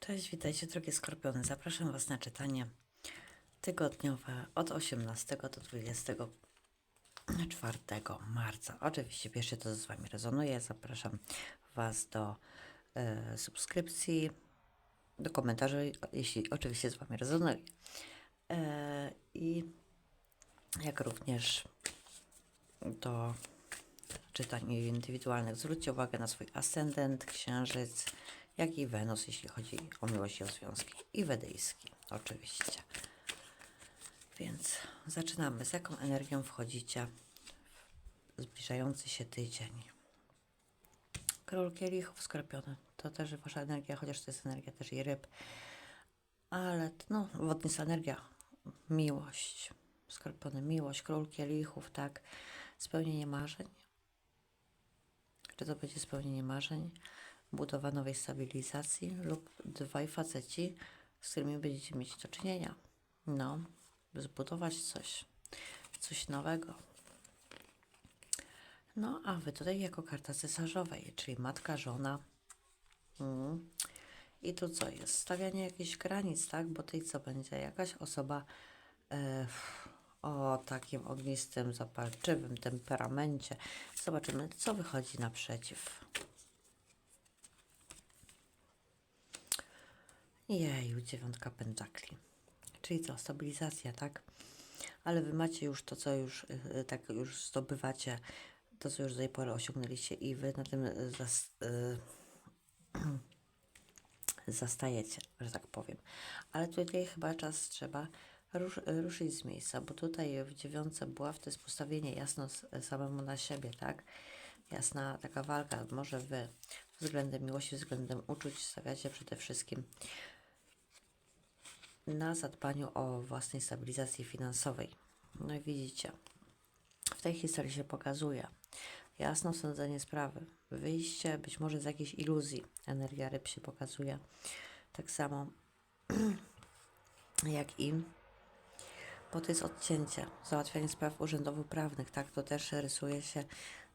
Cześć, witajcie drogie skorpiony. Zapraszam Was na czytanie tygodniowe od 18 do 24 marca. Oczywiście pierwsze to z Wami rezonuje. Zapraszam Was do e, subskrypcji, do komentarzy, jeśli oczywiście z Wami rezonuje. E, I jak również do czytań indywidualnych. Zwróćcie uwagę na swój ascendent, księżyc, jak i Wenus, jeśli chodzi o miłość i o związki. I wedyjski, oczywiście. Więc zaczynamy. Z jaką energią wchodzicie w zbliżający się tydzień? Król kielichów skorpiony. To też wasza energia, chociaż to jest energia też i ryb. Ale no, wodnica energia, miłość. Skorpiony, miłość, król kielichów, tak. Spełnienie marzeń. Czy to będzie spełnienie marzeń? Budowa nowej stabilizacji lub dwaj faceci, z którymi będziecie mieć do czynienia. No, zbudować coś, coś nowego. No, a wy tutaj jako karta cesarzowej, czyli matka, żona. Mm. I tu co jest? Stawianie jakichś granic, tak? Bo tutaj co będzie? Jakaś osoba e, o takim ognistym, zapalczywym temperamencie. Zobaczymy, co wychodzi naprzeciw. Jeju, dziewiątka pentakli. Czyli co, stabilizacja, tak? Ale wy macie już to, co już y, tak już zdobywacie, to, co już do tej pory osiągnęliście i wy na tym y, zas, y, zastajecie, że tak powiem. Ale tutaj chyba czas trzeba rusz, ruszyć z miejsca, bo tutaj w dziewiątce buław to jest postawienie jasno samemu na siebie, tak? Jasna taka walka. Może wy względem miłości, względem uczuć stawiacie przede wszystkim na zadbaniu o własnej stabilizacji finansowej. No i widzicie, w tej historii się pokazuje jasno sądzenie sprawy, wyjście być może z jakiejś iluzji. Energia ryb się pokazuje. Tak samo jak i bo to jest odcięcie, załatwianie spraw urzędowo-prawnych, tak, to też rysuje się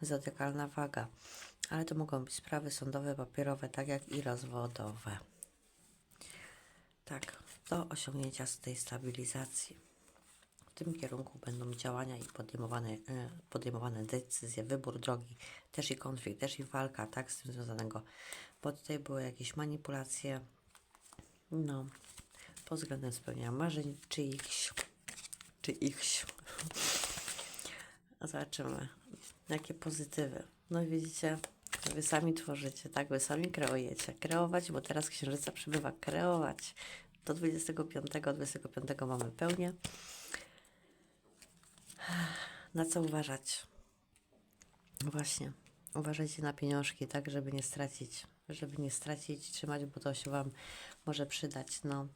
zodiakalna waga, ale to mogą być sprawy sądowe, papierowe, tak jak i rozwodowe. Tak, do osiągnięcia tej stabilizacji. W tym kierunku będą działania i podejmowane, e, podejmowane decyzje, wybór drogi, też i konflikt, też i walka, tak, z tym związanego, bo tutaj były jakieś manipulacje, no, pod względem spełniania marzeń czyichś, czy ichś. Zobaczymy, jakie pozytywy. No widzicie, wy sami tworzycie, tak? Wy sami kreujecie. Kreować, bo teraz księżyca przybywa kreować. Do 25, 25 mamy pełnię. Na co uważać? Właśnie, uważajcie na pieniążki, tak, żeby nie stracić. Żeby nie stracić, trzymać, bo to się Wam może przydać. No,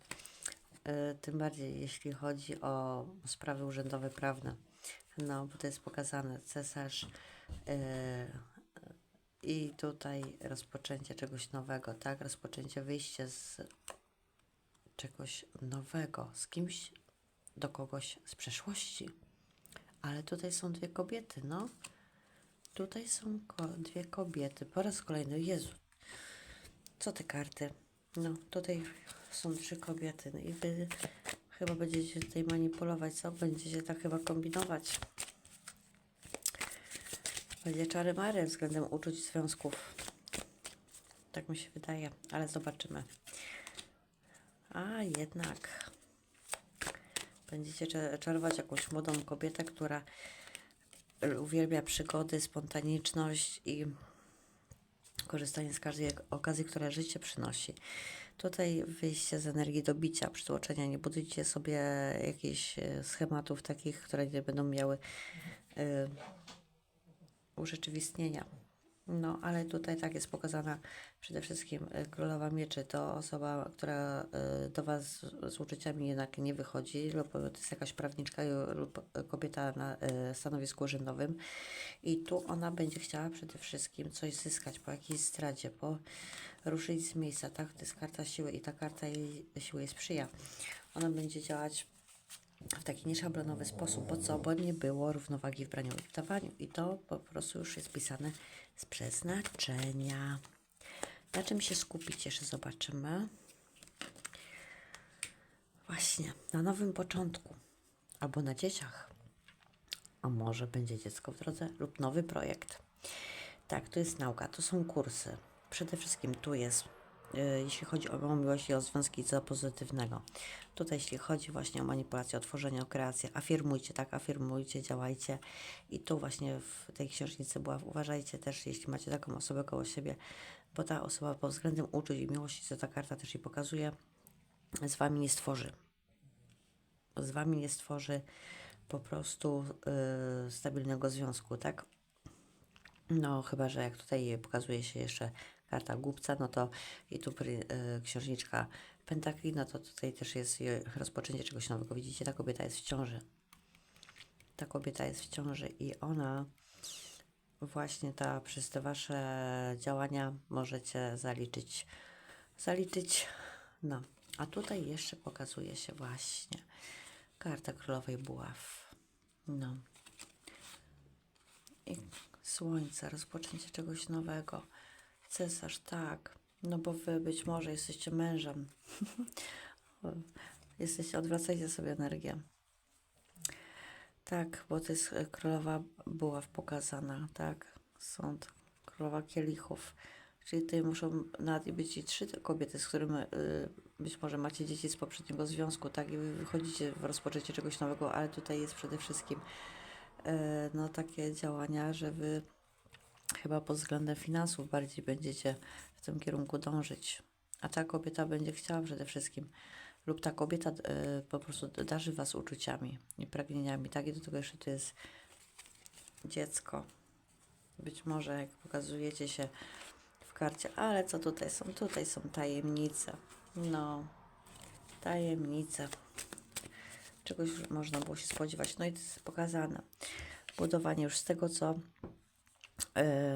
y, tym bardziej jeśli chodzi o sprawy urzędowe, prawne. No, bo to jest pokazane. Cesarz y, i tutaj rozpoczęcie czegoś nowego, tak? Rozpoczęcie wyjście z czegoś nowego, z kimś, do kogoś z przeszłości. Ale tutaj są dwie kobiety, no. Tutaj są ko dwie kobiety. Po raz kolejny, Jezu, co te karty? No, tutaj są trzy kobiety. No i wy chyba będziecie tutaj manipulować, co? Będziecie tak chyba kombinować. Będzie czary mary względem uczuć związków. Tak mi się wydaje, ale zobaczymy. A jednak będziecie cze- czarować jakąś młodą kobietę, która uwielbia przygody, spontaniczność i korzystanie z każdej okazji, która życie przynosi. Tutaj wyjście z energii do bicia, przytłoczenia. Nie budujcie sobie jakichś e, schematów takich, które nie będą miały e, urzeczywistnienia. No, ale tutaj tak jest pokazana przede wszystkim e, królowa mieczy. To osoba, która e, do Was z, uczuciami jednak nie wychodzi, lub to jest jakaś prawniczka e, lub kobieta na stanowisku urzędowym. I tu ona będzie chciała przede wszystkim coś zyskać po jakiejś zdradzie, po ruszyć z miejsca, tak? To jest karta siły i ta karta jej siły sprzyja. Ona będzie działać w taki nieszablonowy sposób. Po co? Bo nie było równowagi w braniu i w dawaniu. I to po prostu już jest pisane z przeznaczenia. Na czym się skupić, jeszcze zobaczymy. Właśnie, na nowym początku albo na dzieciach. A może będzie dziecko w drodze lub nowy projekt. Tak, to jest nauka, to są kursy. Przede wszystkim tu jest jeśli chodzi o miłość i o związki, co pozytywnego. Tutaj, jeśli chodzi właśnie o manipulację, o tworzenie, o kreację, afirmujcie, tak, afirmujcie, działajcie. I tu właśnie w tej księżnicy była, uważajcie też, jeśli macie taką osobę koło siebie, bo ta osoba pod względem uczuć i miłości, co ta karta też i pokazuje, z wami nie stworzy. Z wami nie stworzy po prostu y, stabilnego związku, tak? No, chyba, że jak tutaj pokazuje się jeszcze karta głupca, no to i tu y, księżniczka pentakli, no to tutaj też jest rozpoczęcie czegoś nowego. Widzicie, ta kobieta jest w ciąży. Ta kobieta jest w ciąży i ona właśnie ta przez te wasze działania możecie zaliczyć zaliczyć no a tutaj jeszcze pokazuje się właśnie karta królowej buław no i słońce, rozpoczęcie czegoś nowego cesarz, tak no bo wy być może jesteście mężem jesteście, odwracajcie sobie energię tak, bo to jest e, królowa buław pokazana, tak? Sąd, królowa kielichów. Czyli tutaj muszą nawet być i trzy kobiety, z którymi y, być może macie dzieci z poprzedniego związku, tak? I wy wychodzicie w rozpoczęcie czegoś nowego, ale tutaj jest przede wszystkim y, no takie działania, że wy chyba pod względem finansów bardziej będziecie w tym kierunku dążyć. A ta kobieta będzie chciała przede wszystkim lub ta kobieta y, po prostu darzy was uczuciami i pragnieniami, tak? I do tego jeszcze to jest dziecko. Być może jak pokazujecie się w karcie, ale co tutaj są? Tutaj są tajemnice. No, tajemnice. Czegoś można było się spodziewać. No i to jest pokazane. Budowanie już z tego, co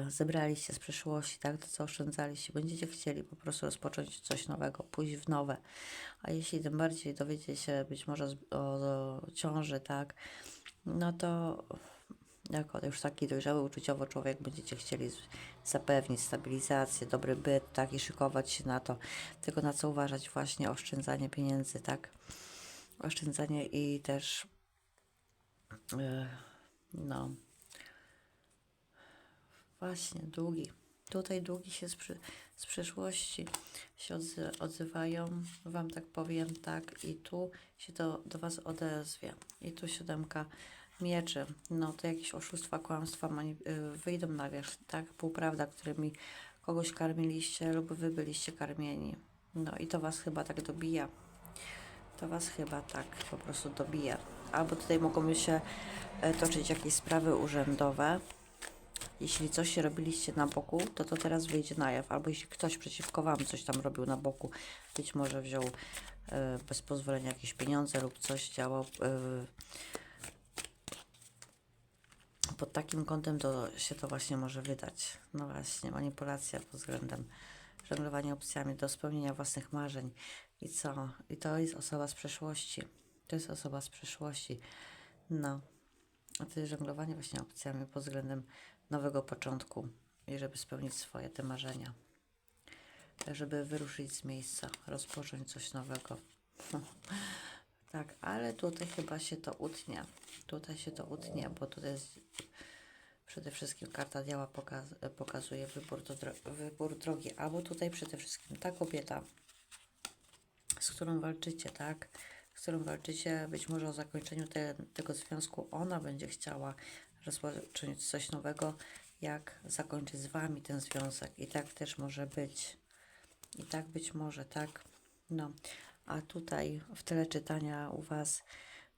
zebraliście z przeszłości, tak, to co oszczędzaliście, będziecie chcieli po prostu rozpocząć coś nowego, pójść w nowe. A jeśli tym bardziej dowiecie się być może o, o ciąży, tak, no to jako już taki dojrzały uczuciowo człowiek będziecie chcieli zapewnić stabilizację, dobry byt, tak, i szykować się na to, tylko na co uważać właśnie? Oszczędzanie pieniędzy, tak, oszczędzanie i też e, no Właśnie, długi. Tutaj długi się z, z przeszłości się odzy- odzywają, Wam tak powiem, tak, i tu się to do Was odezwie. I tu siódemka mieczy. No to jakieś oszustwa, kłamstwa y, wyjdą na wierzch, tak, półprawda, którymi kogoś karmiliście lub Wy byliście karmieni. No i to Was chyba tak dobija. To Was chyba tak po prostu dobija. Albo tutaj mogą się e, toczyć jakieś sprawy urzędowe, jeśli coś robiliście na boku, to to teraz wyjdzie na jaw. Albo jeśli ktoś przeciwko Wam coś tam robił na boku, być może wziął e, bez pozwolenia jakieś pieniądze lub coś działał e, pod takim kątem, to się to właśnie może wydać. No właśnie, manipulacja pod względem żonglowania opcjami do spełnienia własnych marzeń. I co? I to jest osoba z przeszłości. To jest osoba z przeszłości. No. A to jest żonglowanie właśnie opcjami pod względem nowego początku i żeby spełnić swoje te marzenia. Żeby wyruszyć z miejsca, rozpocząć coś nowego. tak, ale tutaj chyba się to utnie. Tutaj się to utnie, bo tutaj jest przede wszystkim karta diała pokaz, pokazuje wybór, do dro- wybór drogi, albo tutaj przede wszystkim ta kobieta, z którą walczycie, tak? Z którą walczycie, być może o zakończeniu te, tego związku, ona będzie chciała rozpocząć coś nowego, jak zakończyć z wami ten związek. I tak też może być. I tak być może, tak? No. A tutaj w tyle czytania u was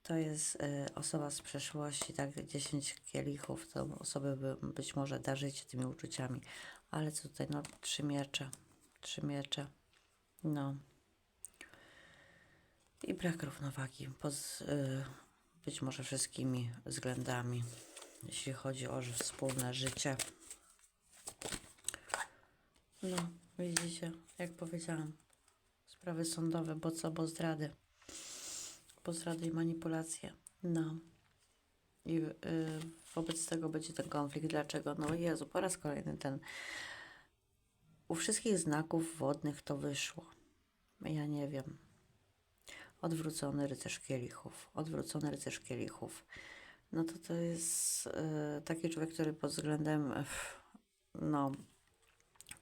to jest y, osoba z przeszłości, tak? 10 kielichów, to osoby by, być może darzycie tymi uczuciami. Ale co tutaj, no, trzy miecze. Trzy miecze. No i brak równowagi pod y, być może wszystkimi względami, jeśli chodzi o wspólne życie. No, widzicie, jak powiedziałam, sprawy sądowe, bo co, bo zdrady. Bo zdrady i manipulacje. No. I y, wobec tego będzie ten konflikt. Dlaczego? No Jezu, po raz kolejny ten u wszystkich znaków wodnych to wyszło. Ja nie wiem. odwrócony rycerz kielichów, odwrócony rycerz kielichów. No to to jest e, taki człowiek, który pod względem no,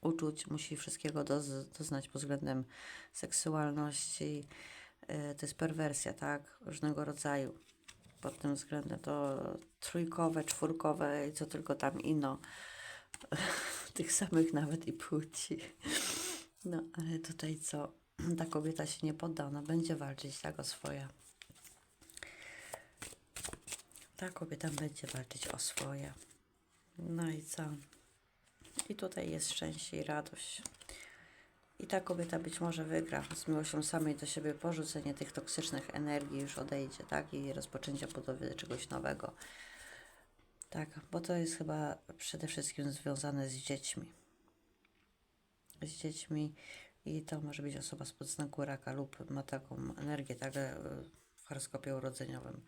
uczuć musi wszystkiego doz, doznać pod względem seksualności. E, to jest perwersja, tak? Różnego rodzaju. Pod tym względem to trójkowe, czwórkowe i co tylko tam ino. Tych samych nawet i płci. No, ale tutaj co? Ta kobieta się nie podda, ona będzie walczyć tak o swoje. Ta kobieta będzie walczyć o swoje. No i co? I tutaj jest szczęście i radość. I ta kobieta być może wygra z miłością samej do siebie, porzucenie tych toksycznych energii już odejdzie, tak? I rozpoczęcie budowy czegoś nowego. Tak, bo to jest chyba przede wszystkim związane z dziećmi. Z dziećmi i to może być osoba z podznaku raka lub ma taką energię, tak, e, w horoskopie urodzeniowym.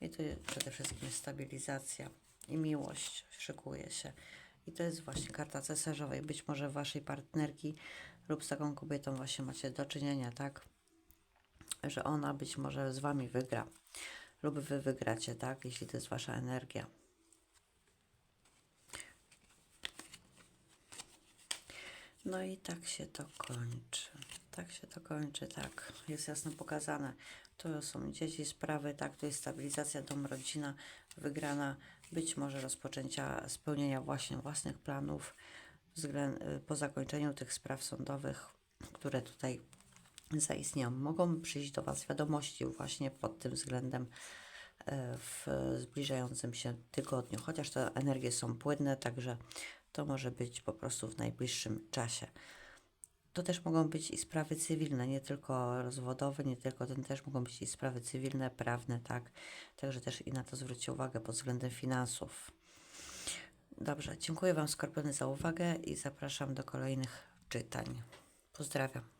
I to przede wszystkim stabilizacja i miłość szykuje się. I to jest właśnie karta cesarzowej. Być może waszej partnerki lub z taką kobietą właśnie macie do czynienia, tak? Że ona być może z wami wygra. Lub wy wygracie, tak? Jeśli to jest wasza energia. No i tak się to kończy. Kończy, tak. Jest jasno pokazane. To są dzieci, sprawy, tak. To jest stabilizacja, dom, rodzina, wygrana. Być może rozpoczęcia spełnienia właśnie własnych planów względ, po zakończeniu tych spraw sądowych, które tutaj zaistnieją. Mogą przyjść do Was wiadomości właśnie pod tym względem e, w zbliżającym się tygodniu, chociaż te energie są płynne, także to może być po prostu w najbliższym czasie. To też mogą być i sprawy cywilne, nie tylko rozwodowe, nie tylko ten też mogą być i sprawy cywilne, prawne, tak. Także też i na to zwróćcie uwagę pod względem finansów. Dobrze, dziękuję Wam Skorpiony za uwagę i zapraszam do kolejnych czytań. Pozdrawiam.